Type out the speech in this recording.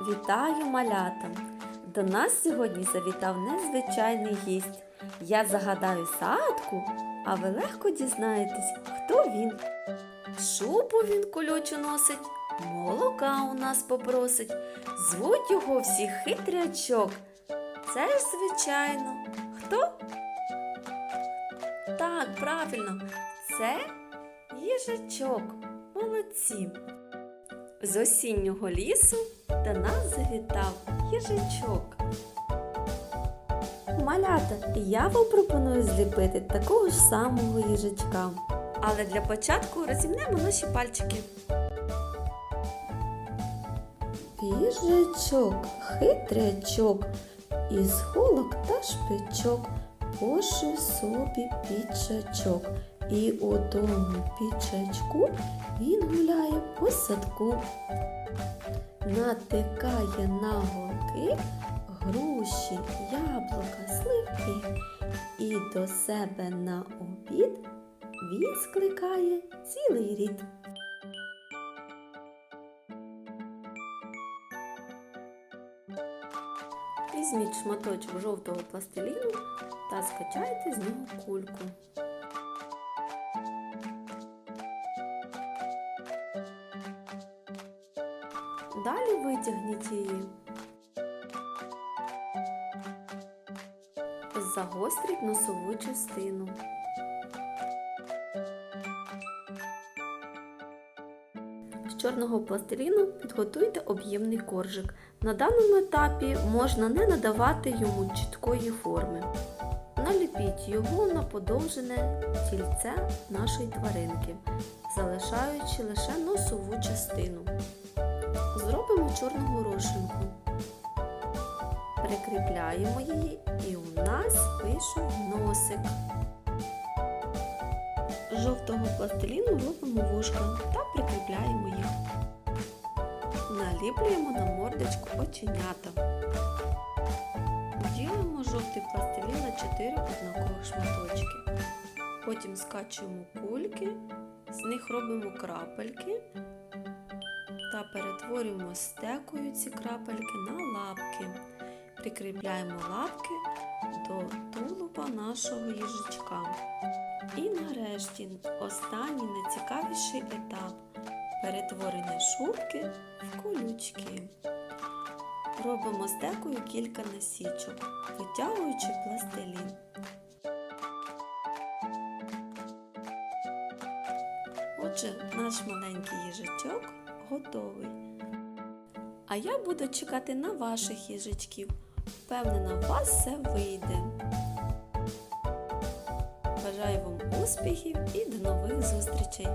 Вітаю малята! До нас сьогодні завітав незвичайний гість. Я загадаю загадку, а ви легко дізнаєтесь, хто він. Шубу він колючу носить, молока у нас попросить. Звуть його всі хитрячок. Це ж, звичайно, хто? Так, правильно, це їжачок. Молодці. З осіннього лісу до нас завітав їжачок. Малята, я вам пропоную зліпити такого ж самого їжачка. Але для початку розімнемо наші пальчики. Їжачок, хитрячок, із голок та шпичок пошив собі підчачок. І у тому підчачку він гуляє по садку, натикає на голки груші, яблука, сливки, і до себе на обід він скликає цілий рід. Візьміть шматочок жовтого пластиліну та скачайте з нього кульку. Далі витягніть її. Загостріть носову частину. З чорного пластиліну підготуйте об'ємний коржик. На даному етапі можна не надавати йому чіткої форми. Наліпіть його на подовжене тільце нашої тваринки, залишаючи лише носову частину. Зробимо чорну горошинку. Прикріпляємо її і у нас вийшов носик. З жовтого пластиліну робимо вушка та прикріпляємо їх. Наліплюємо на мордочку оченята. Ділимо жовтий пластилін на 4 однакових шматочки. Потім скачуємо кульки, з них робимо крапельки та перетворюємо стекою ці крапельки на лапки. Прикріпляємо лапки до тулуба нашого їжачка. І нарешті останній найцікавіший етап перетворення шубки в колючки. Робимо стекою кілька насічок, витягуючи пластилін. Отже, наш маленький їжачок готовий. А я буду чекати на ваших їжечків. Впевнена, у вас все вийде. Бажаю вам успіхів і до нових зустрічей!